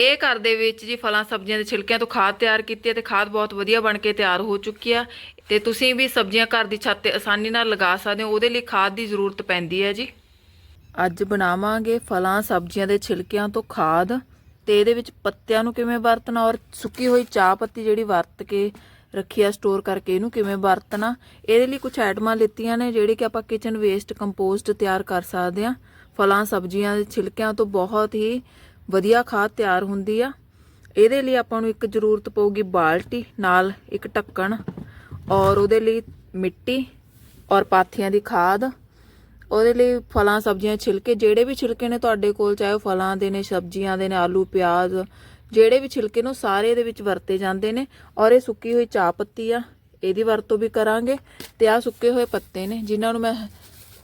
ਇਹ ਘਰ ਦੇ ਵਿੱਚ ਜੀ ਫਲਾਂ, ਸਬਜ਼ੀਆਂ ਦੇ ਛਿਲਕਿਆਂ ਤੋਂ ਖਾਦ ਤਿਆਰ ਕੀਤੀ ਹੈ ਤੇ ਖਾਦ ਬਹੁਤ ਵਧੀਆ ਬਣ ਕੇ ਤਿਆਰ ਹੋ ਚੁੱਕੀ ਆ ਤੇ ਤੁਸੀਂ ਵੀ ਸਬਜ਼ੀਆਂ ਘਰ ਦੀ ਛੱਤ ਤੇ ਆਸਾਨੀ ਨਾਲ ਲਗਾ ਸਕਦੇ ਹੋ, ਉਹਦੇ ਲਈ ਖਾਦ ਦੀ ਜ਼ਰੂਰਤ ਪੈਂਦੀ ਹੈ ਜੀ। ਅੱਜ ਬਣਾਵਾਂਗੇ ਫਲਾਂ, ਸਬਜ਼ੀਆਂ ਦੇ ਛਿਲਕਿਆਂ ਤੋਂ ਖਾਦ ਤੇ ਇਹਦੇ ਵਿੱਚ ਪੱਤਿਆਂ ਨੂੰ ਕਿਵੇਂ ਵਰਤਣਾ ਔਰ ਸੁੱਕੀ ਹੋਈ ਚਾਹ ਪੱਤੀ ਜਿਹੜੀ ਵਰਤ ਕੇ ਰੱਖੀ ਆ, ਸਟੋਰ ਕਰਕੇ ਇਹਨੂੰ ਕਿਵੇਂ ਵਰਤਣਾ, ਇਹਦੇ ਲਈ ਕੁਝ ਆਈਟਮਾਂ ਲਿੱਤੀਆਂ ਨੇ ਜਿਹੜੇ ਕਿ ਆਪਾਂ ਕਿਚਨ ਵੇਸਟ ਕੰਪੋਸਟ ਤਿਆਰ ਕਰ ਸਕਦੇ ਆ ਫਲਾਂ, ਸਬਜ਼ੀਆਂ ਦੇ ਛਿਲਕਿਆਂ ਤੋਂ ਬਹੁਤ ਹੀ ਵਧੀਆ ਖਾਦ ਤਿਆਰ ਹੁੰਦੀ ਆ। ਇਹਦੇ ਲਈ ਆਪਾਂ ਨੂੰ ਇੱਕ ਜ਼ਰੂਰਤ ਪਊਗੀ ਬਾਲਟੀ, ਨਾਲ ਇੱਕ ਢੱਕਣ ਔਰ ਉਹਦੇ ਲਈ ਮਿੱਟੀ ਔਰ ਪਾਥੀਆਂ ਦੀ ਖਾਦ। ਉਹਦੇ ਲਈ ਫਲਾਂ, ਸਬਜ਼ੀਆਂ, ਛਿਲਕੇ, ਜਿਹੜੇ ਵੀ ਛਿਲਕੇ ਨੇ ਤੁਹਾਡੇ ਕੋਲ, ਚਾਹੇ ਉਹ ਫਲਾਂ ਦੇ ਨੇ, ਸਬਜ਼ੀਆਂ ਦੇ ਨੇ, ਆਲੂ, ਪਿਆਜ਼, ਜਿਹੜੇ ਵੀ ਛਿਲਕੇ ਨੇ, ਉਹ ਸਾਰੇ ਇਹਦੇ ਵਿੱਚ ਵਰਤੇ ਜਾਂਦੇ ਨੇ ਔਰ ਇਹ ਸੁੱਕੀ ਹੋਈ ਚਾਹ ਪੱਤੀ ਆ, ਇਹਦੀ ਵਰਤੋਂ ਵੀ ਕਰਾਂਗੇ ਤੇ ਆ ਸੁੱਕੇ ਹੋਏ ਪੱਤੇ ਨੇ, ਜਿਨ੍ਹਾਂ ਨੂੰ ਮੈਂ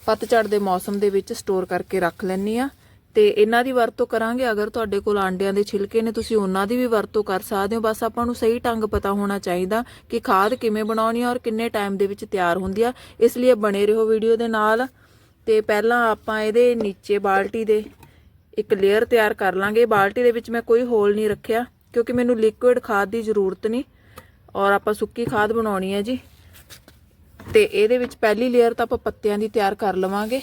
ਪਤਝੜ ਦੇ ਮੌਸਮ ਦੇ ਵਿੱਚ ਸਟੋਰ ਕਰਕੇ ਰੱਖ ਲੈਣੀ ਆ। ਤੇ ਇਹਨਾਂ ਦੀ ਵਰਤੋਂ ਕਰਾਂਗੇ। ਅਗਰ ਤੁਹਾਡੇ ਕੋਲ ਆਂਡਿਆਂ ਦੇ ਛਿਲਕੇ ਨੇ, ਤੁਸੀਂ ਉਹਨਾਂ ਦੀ ਵੀ ਵਰਤੋਂ ਕਰ ਸਕਦੇ ਹੋ। ਬਸ ਆਪਾਂ ਨੂੰ ਸਹੀ ਢੰਗ ਪਤਾ ਹੋਣਾ ਚਾਹੀਦਾ ਕਿ ਖਾਦ ਕਿਵੇਂ ਬਣਾਉਣੀ ਆ ਔਰ ਕਿੰਨੇ ਟਾਈਮ ਦੇ ਵਿੱਚ ਤਿਆਰ ਹੁੰਦੀ ਆ। ਇਸ ਲਈ ਬਣੇ ਰਹੋ ਵੀਡੀਓ ਦੇ ਨਾਲ। ਤੇ ਪਹਿਲਾਂ ਆਪਾਂ ਇਹਦੇ ਨੀਚੇ ਬਾਲਟੀ ਦੇ ਇੱਕ ਲੇਅਰ ਤਿਆਰ ਕਰ ਲਾਂਗੇ। ਬਾਲਟੀ ਦੇ ਵਿੱਚ ਮੈਂ ਕੋਈ ਹੋਲ ਨਹੀਂ ਰੱਖਿਆ, ਕਿਉਂਕਿ ਮੈਨੂੰ ਲਿਕੁਇਡ ਖਾਦ ਦੀ ਜ਼ਰੂਰਤ ਨਹੀਂ। ਔਰ ਆਪਾਂ ਸੁੱਕੀ ਖਾਦ ਬਣਾਉਣੀ ਹੈ ਜੀ। ਤੇ ਇਹਦੇ ਵਿੱਚ ਪਹਿਲੀ ਲੇਅਰ ਤਾਂ ਆਪਾਂ ਪੱਤਿਆਂ ਦੀ ਤਿਆਰ ਕਰ ਲਵਾਂਗੇ।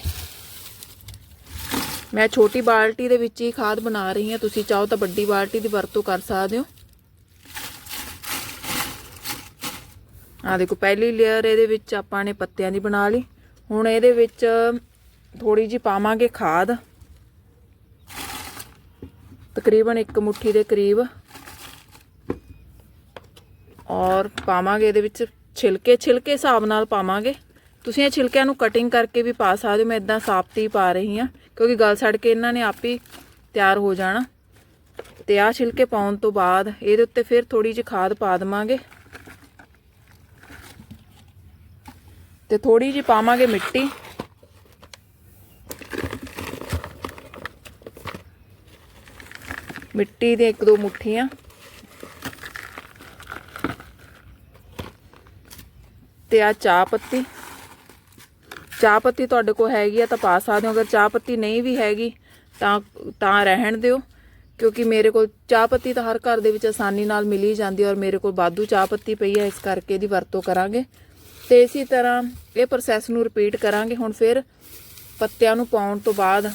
ਮੈਂ ਛੋਟੀ ਬਾਲਟੀ ਦੇ ਵਿੱਚ ਹੀ ਖਾਦ ਬਣਾ ਰਹੀ ਹਾਂ। ਤੁਸੀਂ ਚਾਹੋ ਤਾਂ ਵੱਡੀ ਬਾਲਟੀ ਦੀ ਵਰਤੋਂ ਕਰ ਸਕਦੇ ਹੋ। ਆ ਦੇਖੋ, ਪਹਿਲੀ ਲੇਅਰ ਇਹਦੇ ਵਿੱਚ ਆਪਾਂ ਨੇ ਪੱਤਿਆਂ ਦੀ ਬਣਾ ਲਈ। ਹੁਣ ਇਹਦੇ ਵਿੱਚ ਥੋੜੀ ਜੀ ਪਾਵਾਂਗੇ ਖਾਦ। ਤਕਰੀਬਨ ਇੱਕ ਮੁਠੀ ਦੇ ਕਰੀਬ। ਔਰ ਪਾਵਾਂਗੇ ਇਹਦੇ ਵਿੱਚ ਛਿਲਕੇ ਛਿਲਕੇ ਹਿਸਾਬ ਨਾਲ ਪਾਵਾਂਗੇ। ਤੁਸੀਂ ਇਹ ਛਿਲਕਿਆਂ ਨੂੰ ਕਟਿੰਗ ਕਰਕੇ ਵੀ ਪਾ ਸਕਦੇ ਹੋ, ਮੈਂ ਇਦਾਂ ਸਾਫ਼ ਹੀ ਪਾ ਰਹੀ ਹਾਂ, ਕਿਉਂਕਿ ਗਲ ਸੜ ਕੇ ਇਹਨਾਂ ਨੇ ਆਪ ਹੀ ਤਿਆਰ ਹੋ ਜਾਣਾ। ਤੇ ਆਹ ਛਿਲਕੇ ਪਾਉਣ ਤੋਂ ਬਾਅਦ ਇਹਦੇ ਉੱਤੇ ਫਿਰ ਥੋੜੀ ਜਿਹੀ ਖਾਦ ਪਾ ਦਵਾਂਗੇ। ਤੇ ਥੋੜੀ ਜਿਹੀ ਪਾਵਾਂਗੇ ਮਿੱਟੀ। ਮਿੱਟੀ ਦੇ ਇੱਕ ਦੋ ਮੁੱਠੀਆਂ। ਤੇ ਆ ਚਾਹ ਪੱਤੀ। ਚਾਹ ਪੱਤੀ ਤੁਹਾਡੇ ਕੋਲ ਹੈਗੀ ਆ ਤਾਂ ਪਾ ਸਕਦੇ ਹੋ। ਅਗਰ ਚਾਹ ਪੱਤੀ ਨਹੀਂ ਵੀ ਹੈਗੀ ਤਾਂ ਤਾਂ ਰਹਿਣ ਦਿਓ। ਕਿਉਂਕਿ ਮੇਰੇ ਕੋਲ ਚਾਹ ਪੱਤੀ ਤਾਂ ਹਰ ਘਰ ਦੇ ਵਿੱਚ ਆਸਾਨੀ ਨਾਲ ਮਿਲ ਹੀ ਜਾਂਦੀ ਔਰ ਮੇਰੇ ਕੋਲ ਬਾਦੂ ਚਾਹ ਪੱਤੀ ਪਈ ਹੈ, ਇਸ ਕਰਕੇ ਇਹਦੀ ਵਰਤੋਂ ਕਰਾਂਗੇ। ਤੇ ਇਸੇ ਤਰ੍ਹਾਂ ਇਹ ਪ੍ਰੋਸੈਸ ਨੂੰ ਰਿਪੀਟ ਕਰਾਂਗੇ। ਹੁਣ ਫਿਰ ਪੱਤਿਆਂ ਨੂੰ ਪਾਉਣ ਤੋਂ ਬਾਅਦ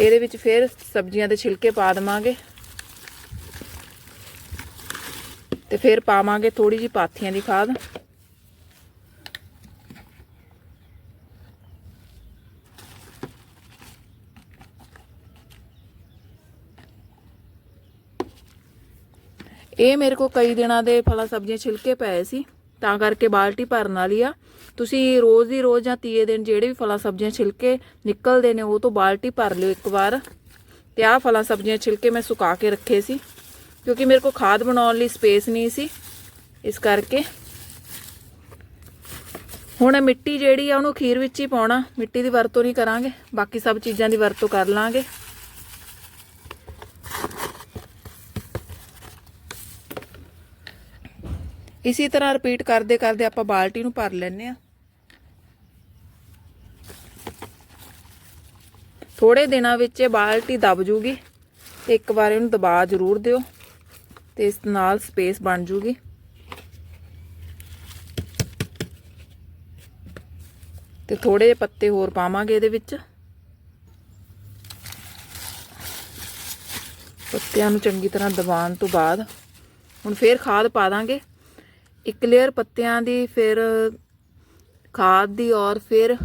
ਇਹਦੇ ਵਿੱਚ ਫਿਰ ਸਬਜ਼ੀਆਂ ਦੇ ਛਿਲਕੇ ਪਾ ਦਵਾਂਗੇ। ਤੇ ਫਿਰ ਪਾਵਾਂਗੇ ਥੋੜੀ ਜਿਹੀ ਪਾਥੀਆਂ ਦੀ ਖਾਦ। ਇਹ ਮੇਰੇ ਕੋਲ ਕਈ ਦਿਨਾਂ ਦੇ ਫਲਾਂ ਸਬਜ਼ੀਆਂ ਛਿਲਕੇ ਪਏ ਸੀ, ਤਾਂ ਕਰਕੇ ਬਾਲਟੀ ਭਰਨ ਵਾਲੀ ਆ। ਤੁਸੀਂ ਰੋਜ਼ ਦੀ ਰੋਜ਼ ਜਾਂ ਤੀਏ ਦਿਨ ਜਿਹੜੇ ਵੀ ਫਲਾਂ ਸਬਜ਼ੀਆਂ ਛਿਲਕੇ ਨਿਕਲਦੇ ਨੇ, ਉਹ ਤੋਂ ਬਾਲਟੀ ਭਰ ਲਿਓ ਇੱਕ ਵਾਰ। ਤੇ ਆਹ ਫਲਾਂ ਸਬਜ਼ੀਆਂ ਛਿਲਕੇ ਮੈਂ ਸੁਕਾ ਕੇ ਰੱਖੇ ਸੀ, ਕਿਉਂਕਿ ਮੇਰੇ ਕੋਲ ਖਾਦ ਬਣਾਉਣ ਲਈ ਸਪੇਸ ਨਹੀਂ ਸੀ। ਇਸ ਕਰਕੇ ਹੁਣ ਮਿੱਟੀ ਜਿਹੜੀ ਆ, ਉਹਨੂੰ ਖੀਰ ਵਿੱਚ ਹੀ ਪਾਉਣਾ। ਮਿੱਟੀ ਦੀ ਵਰਤੋਂ ਨਹੀਂ ਕਰਾਂਗੇ, ਬਾਕੀ ਸਭ ਚੀਜ਼ਾਂ ਦੀ ਵਰਤੋਂ ਕਰ ਲਾਂਗੇ। ਇਸੇ ਤਰ੍ਹਾਂ ਰਿਪੀਟ ਕਰਦੇ ਕਰਦੇ ਆਪਾਂ ਬਾਲਟੀ ਨੂੰ ਭਰ ਲੈਨੇ ਆ ਥੋੜੇ ਦਿਨਾਂ ਵਿੱਚ ਇਹ ਬਾਲਟੀ ਦਬ ਜੂਗੀ। ਤੇ ਇੱਕ ਵਾਰ ਇਹਨੂੰ ਦਬਾ ਜ਼ਰੂਰ ਦਿਓ ਤੇ ਇਸ ਨਾਲ ਸਪੇਸ ਬਣ ਜੂਗੀ। ਤੇ ਥੋੜੇ ਜਿਹੇ ਪੱਤੇ ਹੋਰ ਪਾਵਾਂਗੇ ਇਹਦੇ ਵਿੱਚ। ਪੱਤਿਆਂ ਨੂੰ ਚੰਗੀ ਤਰ੍ਹਾਂ ਦਬਾਉਣ ਤੋਂ ਬਾਅਦ ਹੁਣ ਫੇਰ ਖਾਦ ਪਾ ਦਾਂਗੇ। ਇੱਕ ਲੇਅਰ ਪੱਤਿਆਂ ਦੀ, ਫਿਰ ਖਾਦ ਦੀ ਔਰ ਫਿਰ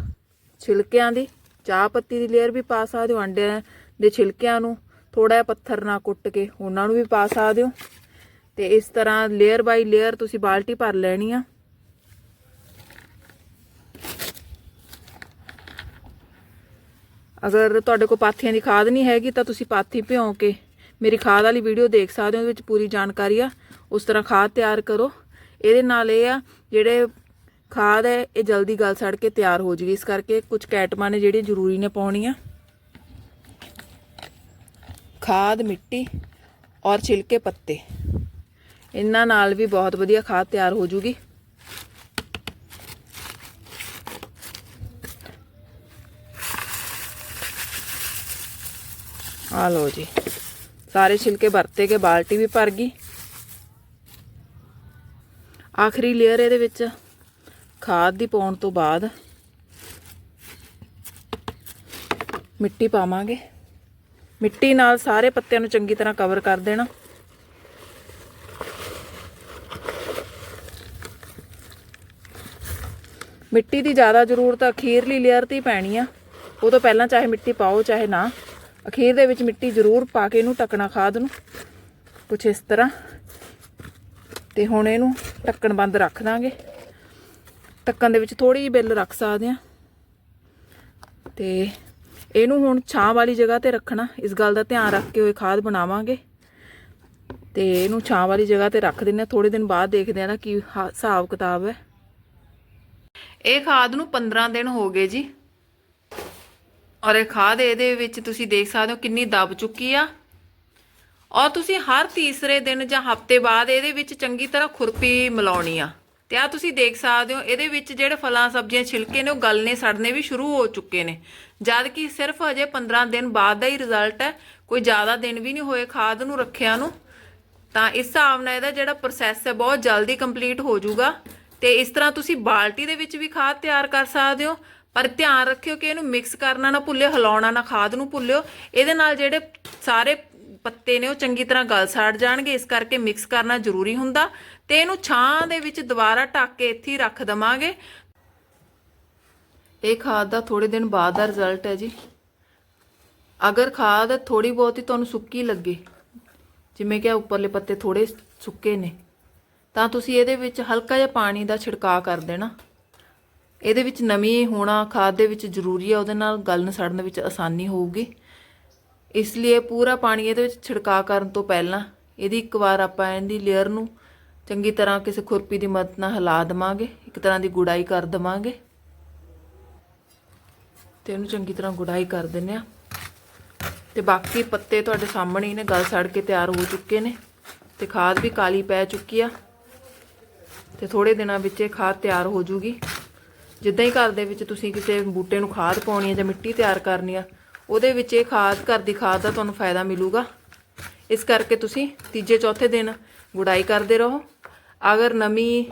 ਛਿਲਕਿਆਂ ਦੀ। ਚਾਹ ਪੱਤੀ ਦੀ ਲੇਅਰ ਵੀ ਪਾ ਸਕਦੇ ਹੋ ਅੰਡਿਆਂ ਦੇ ਛਿਲਕਿਆਂ ਨੂੰ ਥੋੜਾ ਜਿਹਾ ਪੱਥਰ ਨਾਲ ਕੁੱਟ ਕੇ ਉਹਨਾਂ ਨੂੰ ਵੀ ਪਾ ਸਕਦੇ ਹੋ। ਤੇ ਇਸ ਤਰ੍ਹਾਂ ਲੇਅਰ ਬਾਈ ਲੇਅਰ ਤੁਸੀਂ ਬਾਲਟੀ ਭਰ ਲੈਣੀ ਆ। ਅਗਰ ਤੁਹਾਡੇ ਕੋਲ ਪਾਥੀਆਂ ਦੀ ਖਾਦ ਨਹੀਂ ਹੈਗੀ ਤਾਂ ਤੁਸੀਂ ਪਾਥੀ ਭਿਉਂ ਕੇ ਮੇਰੀ ਖਾਦ ਵਾਲੀ ਵੀਡੀਓ ਦੇਖ ਸਕਦੇ ਹੋ, ਉਹਦੇ ਵਿੱਚ ਪੂਰੀ ਜਾਣਕਾਰੀ ਆ। ਉਸ ਤਰ੍ਹਾਂ ਖਾਦ ਤਿਆਰ ਕਰੋ। ਇਹਦੇ ਨਾਲ ਇਹ ਆ, ਜਿਹੜੇ ਖਾਦ ਹੈ, ਇਹ ਜਲਦੀ ਗਲ ਸੜ ਕੇ ਤਿਆਰ ਹੋ ਜੂਗੀ। ਇਸ ਕਰਕੇ ਕੁਝ ਕੈਟਮਾਂ ਨੇ ਜਿਹੜੀਆਂ ਜ਼ਰੂਰੀ ਨੇ ਪਾਉਣੀਆਂ। ਖਾਦ, ਮਿੱਟੀ ਔਰ ਛਿਲਕੇ ਪੱਤੇ। ਇਹਨਾਂ ਨਾਲ ਵੀ ਬਹੁਤ ਵਧੀਆ ਖਾਦ ਤਿਆਰ ਹੋ ਜੂਗੀ। ਆ ਲਓ ਜੀ। ਸਾਰੇ ਛਿਲਕੇ ਵਰਤੇ ਗਏ ਬਾਲਟੀ ਵੀ ਭਰ ਗਈ। ਆਖਰੀ ਲੇਅਰ ਇਹਦੇ ਵਿੱਚ ਖਾਦ ਦੀ ਪਾਉਣ ਤੋਂ ਬਾਅਦ ਮਿੱਟੀ ਪਾਵਾਂਗੇ। ਮਿੱਟੀ ਨਾਲ ਸਾਰੇ ਪੱਤਿਆਂ ਨੂੰ ਚੰਗੀ ਤਰ੍ਹਾਂ ਕਵਰ ਕਰ ਦੇਣਾ। ਮਿੱਟੀ ਦੀ ਜ਼ਿਆਦਾ ਜ਼ਰੂਰਤ ਅਖੀਰਲੀ ਲੇਅਰ ਤੇ ਹੀ ਪੈਣੀ ਆ। ਉਹ ਤੋਂ ਪਹਿਲਾਂ ਚਾਹੇ ਮਿੱਟੀ ਪਾਓ, ਚਾਹੇ ਨਾ। ਅਖੀਰ ਦੇ ਵਿੱਚ ਮਿੱਟੀ ਜ਼ਰੂਰ ਪਾ ਕੇ ਇਹਨੂੰ ਟੱਕਣਾ ਖਾਦ ਨੂੰ। ਕੁਛ ਇਸ ਤਰ੍ਹਾਂ। ਤੇ ਹੁਣ ਇਹਨੂੰ ਢੱਕਣ ਬੰਦ ਰੱਖ ਦਾਂਗੇ। ਢੱਕਣ ਦੇ ਵਿੱਚ ਥੋੜੀ ਜਿਹੀ ਬਿੱਲ ਰੱਖ ਸਕਦੇ ਆ ਤੇ ਇਹਨੂੰ ਹੁਣ ਛਾਂ ਵਾਲੀ ਜਗ੍ਹਾ ਤੇ ਰੱਖਣਾ। ਇਸ ਗੱਲ ਦਾ ਧਿਆਨ ਰੱਖ ਕੇ ਹੋਏ ਖਾਦ ਬਣਾਵਾਂਗੇ। ਤੇ ਇਹਨੂੰ ਛਾਂ ਵਾਲੀ ਜਗ੍ਹਾ ਤੇ ਰੱਖ ਦਿੰਨੇ ਥੋੜੇ ਦਿਨ ਬਾਅਦ ਦੇਖਦੇ ਆ ਨਾ ਕੀ ਹਿਸਾਬ ਕਿਤਾਬ ਹੈ। ਇਹ ਖਾਦ ਨੂੰ 15 ਦਿਨ ਹੋ ਗਏ ਜੀ। ਔਰ ਇਹ ਖਾਦ ਇਹਦੇ ਵਿੱਚ ਤੁਸੀਂ ਦੇਖ ਸਕਦੇ ਹੋ ਕਿੰਨੀ ਦਬ ਚੁੱਕੀ ਆ। ਔਰ ਤੁਸੀਂ ਹਰ ਤੀਸਰੇ ਦਿਨ ਜਾਂ ਹਫ਼ਤੇ ਬਾਅਦ ਇਹਦੇ ਵਿੱਚ ਚੰਗੀ ਤਰ੍ਹਾਂ ਖੁਰਪੀ ਮਿਲਾਉਣੀ ਆ। ਤੇ ਆ ਤੁਸੀਂ ਦੇਖ ਸਕਦੇ ਹੋ, ਇਹਦੇ ਵਿੱਚ ਜਿਹੜੇ ਫਲਾਂ, ਸਬਜ਼ੀਆਂ ਛਿਲਕੇ ਨੇ, ਉਹ ਗਲਨੇ ਸੜਨੇ ਵੀ ਸ਼ੁਰੂ ਹੋ ਚੁੱਕੇ ਨੇ। ਜਦ ਕਿ ਸਿਰਫ ਅਜੇ 15 ਦਿਨ ਬਾਅਦ ਦਾ ਹੀ ਰਿਜ਼ਲਟ ਹੈ। ਕੋਈ ਜ਼ਿਆਦਾ ਦਿਨ ਵੀ ਨਹੀਂ ਹੋਏ ਖਾਦ ਨੂੰ, ਰੱਖਿਆ ਨੂੰ। ਤਾਂ ਇਸ ਹਿਸਾਬ ਨਾਲ ਇਹਦਾ ਜਿਹੜਾ ਪ੍ਰੋਸੈਸ ਹੈ, ਬਹੁਤ ਜਲਦੀ ਕੰਪਲੀਟ ਹੋ ਜਾਊਗਾ। ਤੇ ਇਸ ਤਰ੍ਹਾਂ ਤੁਸੀਂ ਬਾਲਟੀ ਦੇ ਵਿੱਚ ਵੀ ਖਾਦ ਤਿਆਰ ਕਰ ਸਕਦੇ ਹੋ। ਪਰ ਧਿਆਨ ਰੱਖਿਓ ਕਿ ਇਹਨੂੰ ਮਿਕਸ ਕਰਨਾ ਨਾ ਭੁੱਲਿਓ ਹਿਲਾਉਣਾ ਨਾ ਖਾਦ ਨੂੰ ਭੁੱਲਿਓ। ਇਹਦੇ ਨਾਲ ਜਿਹੜੇ ਸਾਰੇ ਪੱਤੇ ਨੇ ਉਹ ਚੰਗੀ ਤਰ੍ਹਾਂ ਗਲ ਸਾੜ ਜਾਣਗੇ, ਇਸ ਕਰਕੇ ਮਿਕਸ ਕਰਨਾ ਜ਼ਰੂਰੀ ਹੁੰਦਾ ਤੇ ਇਹਨੂੰ ਛਾਂ ਦੇ ਵਿੱਚ ਦੁਬਾਰਾ ਢੱਕ ਕੇ ਇੱਥੇ ਹੀ ਰੱਖ ਦਵਾਂਗੇ। ਇਹ ਖਾਦ ਦਾ ਥੋੜੇ ਦਿਨ ਬਾਅਦ ਦਾ ਰਿਜ਼ਲਟ ਹੈ ਜੀ। ਅਗਰ ਖਾਦ ਥੋੜੀ ਬਹੁਤੀ ਤੁਹਾਨੂੰ ਸੁੱਕੀ ਲੱਗੇ, ਜਿਵੇਂ ਕਿ ਉੱਪਰਲੇ ਪੱਤੇ ਥੋੜੇ ਸੁੱਕੇ ਨੇ, ਤਾਂ ਤੁਸੀਂ ਇਹਦੇ ਵਿੱਚ ਹਲਕਾ ਜਿਹਾ ਪਾਣੀ ਦਾ ਛਿੜਕਾਅ ਕਰ ਦੇਣਾ। ਇਹਦੇ ਵਿੱਚ ਨਮੀ ਹੋਣਾ ਖਾਦ ਦੇ ਵਿੱਚ ਜ਼ਰੂਰੀ ਹੈ, ਉਹਦੇ ਨਾਲ ਗਲਨ ਸੜਨ ਵਿੱਚ ਆਸਾਨੀ ਹੋਊਗੀ। ਇਸ ਲਈ ਪੂਰਾ ਪਾਣੀ ਇਹਦੇ ਵਿੱਚ ਛਿੜਕਾਅ ਕਰਨ ਤੋਂ ਪਹਿਲਾਂ ਇਹਦੀ ਇੱਕ ਵਾਰ ਆਪਾਂ ਇਹਦੀ ਲੇਅਰ ਨੂੰ ਚੰਗੀ ਤਰ੍ਹਾਂ ਕਿਸੇ ਖੁਰਪੀ ਦੀ ਮਦਦ ਨਾਲ ਹਿਲਾ ਦਵਾਂਗੇ, ਇੱਕ ਤਰ੍ਹਾਂ ਦੀ ਗੁਡਾਈ ਕਰ ਦਵਾਂਗੇ। ਤੇ ਇਹਨੂੰ ਚੰਗੀ ਤਰ੍ਹਾਂ ਗੁਡਾਈ ਕਰ ਦਿੰਨੇ ਆ। ਤੇ ਬਾਕੀ ਪੱਤੇ ਤੁਹਾਡੇ ਸਾਹਮਣੇ ਹੀ ਨੇ, ਗਲ ਸੜ ਕੇ ਤਿਆਰ ਹੋ ਚੁੱਕੇ ਨੇ ਤੇ ਖਾਦ ਵੀ ਕਾਲੀ ਪੈ ਚੁੱਕੀ ਆ। ਤੇ ਥੋੜੇ ਦਿਨਾਂ ਵਿੱਚ ਇਹ ਖਾਦ ਤਿਆਰ ਹੋ ਜੂਗੀ। ਜਿੱਦਾਂ ਹੀ ਘਰ ਦੇ ਵਿੱਚ ਤੁਸੀਂ ਕਿਸੇ ਬੂਟੇ ਨੂੰ ਖਾਦ ਪਾਉਣੀ ਹੈ ਜਾਂ ਮਿੱਟੀ ਤਿਆਰ ਕਰਨੀ ਆ ਉਹਦੇ ਵਿੱਚ ਇਹ ਖਾਦ, ਘਰ ਦੀ ਖਾਦ ਦਾ ਤੁਹਾਨੂੰ ਫਾਇਦਾ ਮਿਲੂਗਾ। ਇਸ ਕਰਕੇ ਤੁਸੀਂ ਤੀਜੇ, ਚੌਥੇ ਦਿਨ ਗੁਡਾਈ ਕਰਦੇ ਰਹੋ। ਅਗਰ ਨਮੀ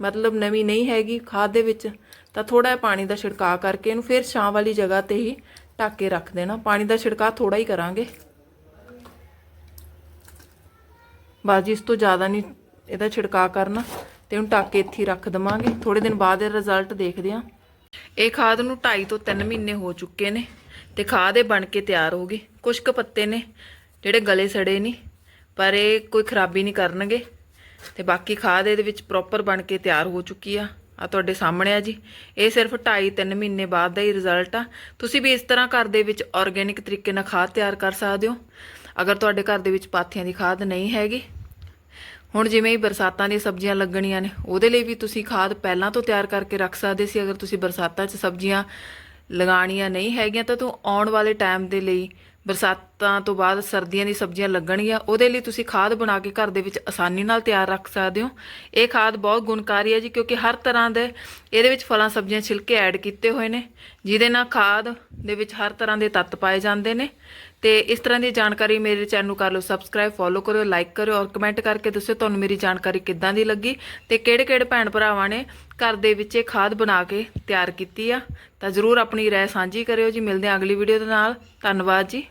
ਮਤਲਬ ਨਮੀ ਨਹੀਂ ਹੈਗੀ ਖਾਦ ਦੇ ਵਿੱਚ, ਤਾਂ ਥੋੜਾ ਜਿਹਾ ਪਾਣੀ ਦਾ ਛਿੜਕਾਅ ਕਰਕੇ ਇਹਨੂੰ ਫਿਰ ਛਾਂ ਵਾਲੀ ਜਗ੍ਹਾ ਤੇ ਹੀ ਢੱਕ ਕੇ ਰੱਖ ਦੇਣਾ। ਪਾਣੀ ਦਾ ਛਿੜਕਾਅ ਥੋੜਾ ਹੀ ਕਰਾਂਗੇ। ਬਾਜੀ ਇਸ ਤੋਂ ਜ਼ਿਆਦਾ ਨਹੀਂ ਇਹਦਾ ਛਿੜਕਾਅ ਕਰਨਾ ਤੇ ਉਹਨੂੰ ਢੱਕ ਕੇ ਇੱਥੇ ਹੀ ਰੱਖ ਦਵਾਂਗੇ। ਥੋੜੇ ਦਿਨ ਬਾਅਦ ਇਹ ਰਿਜ਼ਲਟ ਦੇਖਦੇ ਹਾਂ। ਇਹ ਖਾਦ ਨੂੰ 2.5 ਤੋਂ 3 ਮਹੀਨੇ ਹੋ ਚੁੱਕੇ ਨੇ। ਤੇ ਖਾਦ ਇਹ ਬਣ ਕੇ ਤਿਆਰ ਹੋ ਗਈ ਕੁਝ ਕੁ ਪੱਤੇ ਨੇ ਜਿਹੜੇ ਗਲੇ ਸੜੇ ਨਹੀਂ ਪਰ ਇਹ ਕੋਈ ਖਰਾਬੀ ਨਹੀਂ ਕਰਨਗੇ। ਤੇ ਬਾਕੀ ਖਾਦ ਇਹਦੇ ਵਿੱਚ ਪ੍ਰੋਪਰ ਬਣ ਕੇ ਤਿਆਰ ਹੋ ਚੁੱਕੀ ਆ। ਆ ਤੁਹਾਡੇ ਸਾਹਮਣੇ ਆ ਜੀ। ਇਹ ਸਿਰਫ 2.5 3 ਮਹੀਨੇ ਬਾਅਦ ਦਾ ਹੀ ਰਿਜ਼ਲਟ ਆ। ਤੁਸੀਂ ਵੀ ਇਸ ਤਰ੍ਹਾਂ ਘਰ ਦੇ ਵਿੱਚ ਆਰਗੇਨਿਕ ਤਰੀਕੇ ਨਾਲ ਖਾਦ ਤਿਆਰ ਕਰ ਸਕਦੇ ਹੋ। ਅਗਰ ਤੁਹਾਡੇ ਘਰ ਦੇ ਵਿੱਚ ਪਾਥੀਆਂ ਦੀ ਖਾਦ ਨਹੀਂ ਹੈਗੀ, ਹੁਣ ਜਿਵੇਂ ਹੀ ਬਰਸਾਤਾਂ ਦੀਆਂ ਸਬਜ਼ੀਆਂ ਲੱਗਣੀਆਂ ਨੇ, ਉਹਦੇ ਲਈ ਵੀ ਤੁਸੀਂ ਖਾਦ ਪਹਿਲਾਂ ਤੋਂ ਤਿਆਰ ਕਰਕੇ ਰੱਖ ਸਕਦੇ ਸੀ। ਅਗਰ ਤੁਸੀਂ ਬਰਸਾਤਾਂ 'ਚ ਸਬਜ਼ੀਆਂ ਲਗਾਉਣੀਆਂ ਨਹੀਂ ਹੈਗੀਆਂ ਤਾਂ ਤੂੰ ਆਉਣ ਵਾਲੇ ਟਾਈਮ ਦੇ ਲਈ ਬਰਸਾਤਾਂ ਤੋਂ ਬਾਅਦ ਸਰਦੀਆਂ ਦੀ ਸਬਜ਼ੀਆਂ ਲੱਗਣਗੀਆਂ, ਉਹਦੇ ਲਈ ਤੁਸੀਂ ਖਾਦ ਬਣਾ ਕੇ ਘਰ ਦੇ ਵਿੱਚ ਆਸਾਨੀ ਨਾਲ ਤਿਆਰ ਰੱਖ ਸਕਦੇ ਹੋ। ਇਹ ਖਾਦ ਬਹੁਤ ਗੁਣਕਾਰੀ ਹੈ ਜੀ, ਕਿਉਂਕਿ ਹਰ ਤਰ੍ਹਾਂ ਦੇ ਇਹਦੇ ਵਿੱਚ ਫਲਾਂ, ਸਬਜ਼ੀਆਂ ਛਿਲਕੇ ਐਡ ਕੀਤੇ ਹੋਏ ਨੇ, ਜਿਹਦੇ ਨਾਲ ਖਾਦ ਦੇ ਵਿੱਚ ਹਰ ਤਰ੍ਹਾਂ ਦੇ ਤੱਤ ਪਾਏ ਜਾਂਦੇ ਨੇ। ਤੇ ਇਸ ਤਰ੍ਹਾਂ ਦੀ ਜਾਣਕਾਰੀ ਮੇਰੇ ਚੈਨਲ ਨੂੰ ਕਰ ਲਓ ਸਬਸਕ੍ਰਾਈਬ ਫੋਲੋ ਕਰਿਓ ਲਾਈਕ ਕਰਿਓ ਔਰ ਕਮੈਂਟ ਕਰਕੇ ਦੱਸਿਓ ਤੁਹਾਨੂੰ ਮੇਰੀ ਜਾਣਕਾਰੀ ਕਿੱਦਾਂ ਦੀ ਲੱਗੀ ਤੇ ਕਿਹੜੇ-ਕਿਹੜੇ ਭੈਣ ਭਰਾਵਾਂ ਨੇ ਘਰ ਦੇ ਵਿੱਚ ਇਹ ਖਾਦ ਬਣਾ ਕੇ ਤਿਆਰ ਕੀਤੀ ਆ। ਤਾਂ ਜ਼ਰੂਰ ਆਪਣੀ ਰਾਏ ਸਾਂਝੀ ਕਰਿਓ ਜੀ। ਮਿਲਦੇ ਹਾਂ ਅਗਲੀ ਵੀਡੀਓ ਦੇ ਨਾਲ। ਧੰਨਵਾਦ ਜੀ।